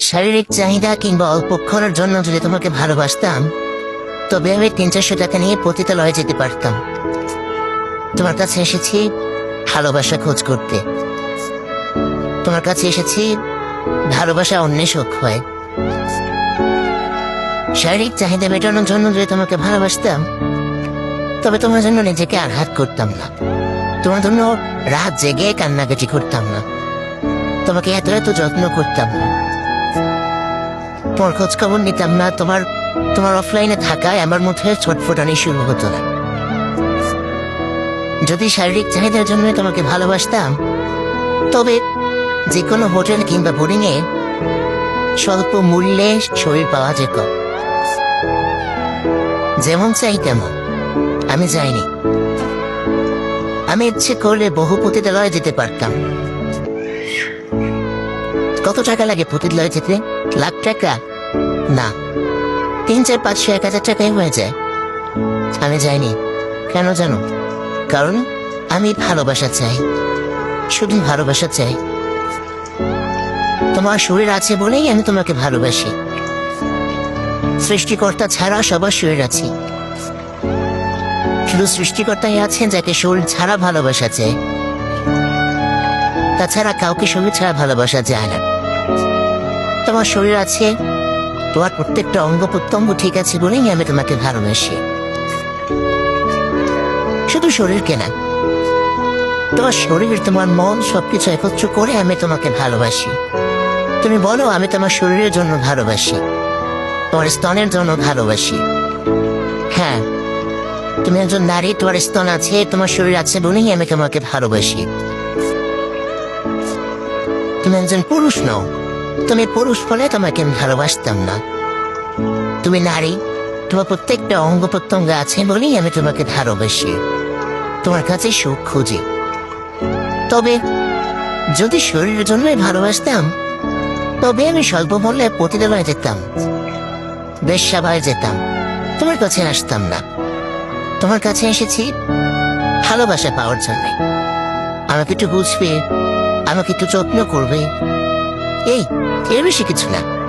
শারীরিক চাহিদা কিংবা অল্পক্ষণের জন্য যদি তোমাকে ভালোবাসতাম, তবে আমি তিন চারশো টাকা নিয়ে পতিতালয়ে যেতে পারতাম। তোমার কাছে এসেছি ভালোবাসা খোঁজ করতে। তোমার কাছে এসেছি ভালোবাসা অন্বেষক হয়। শারীরিক চাহিদা মেটানোর জন্য যদি তোমাকে ভালোবাসতাম, তবে তোমার জন্য নিজেকে আঘাত করতাম না। তোমার জন্য রাত জেগে কান্নাকাটি করতাম না। তোমাকে এত এত যত্ন করতাম না। তোমার খোঁজ খবর নিতাম না, তোমার তোমার অফলাইনে থাকায় আমার মধ্যে ছটফটানি শুরু হতো না। যদি শারীরিক চাহিদার জন্য তোমাকে ভালোবাসতাম, তবে যে কোনো হোটেল কিংবা বোর্ডিং এ স্বল্প মূল্যে শরীর পাওয়া যেত। যেমন চাই তেমন, আমি যাইনি। আমি ইচ্ছে করলে বহু পতিতালয়ে যেতে পারতাম। কত টাকা লাগে পতিতালয়ে যেতে? লাখ টাকা? না। তিন, চার পাঁচশো এক হাজার টাকাই হয়ে যায়। আমি যাইনি। কেন জানো? কারণ আমি ভালোবাসা চাই। শুধু ভালোবাসা চাই। তোমার শরীর আছে বলেই আমি তোমাকে ভালোবাসি। সৃষ্টিকর্তা ছাড়া সবার শরীর আছে। শুধু সৃষ্টিকর্তাই আছেন যাকে শরীর ছাড়া ভালোবাসা চায় তাছাড়া কাউকে শরীর ছাড়া ভালোবাসা যায় না। তোমার শরীর আছে? তোমার প্রত্যেকটা অঙ্গ প্রত্যঙ্গ ঠিক আছে বলেই আমি তোমাকে ভালোবাসি। শুধু শরীরকে না, তোমার শরীর, তোমার মন সবকিছু একত্র করে আমি তোমাকে ভালোবাসি। তুমি বলো, আমি তোমার শরীরের জন্য ভালোবাসি। তোমার স্তনের জন্য ভালোবাসি। হ্যাঁ তুমি একজন নারী, তোমার স্তন আছে, তোমার শরীর আছে বলেই আমি তোমাকে ভালোবাসি। তুমি একজন পুরুষ নও তুমি পুরুষ বলে তোমাকে আমি ভালোবাসতাম না। তুমি নারী, তোমার প্রত্যেকটা অঙ্গ প্রত্যঙ্গ আছে বলেই আমি তোমাকে ভালোবাসি। তোমার কাছে সুখ খুঁজি। তবে যদি শরীরের জন্যই ভালোবাসতাম, তবে আমি স্বল্প মূল্যে প্রতিদিনয় যেতাম। বেশ সবাই যেতাম। তোমার কাছে আসতাম না। তোমার কাছে এসেছি ভালোবাসা পাওয়ার জন্য। আমাকে একটু বুঝবে, আমাকে একটু যত্ন করবে। এই এর বেশি কিছু না।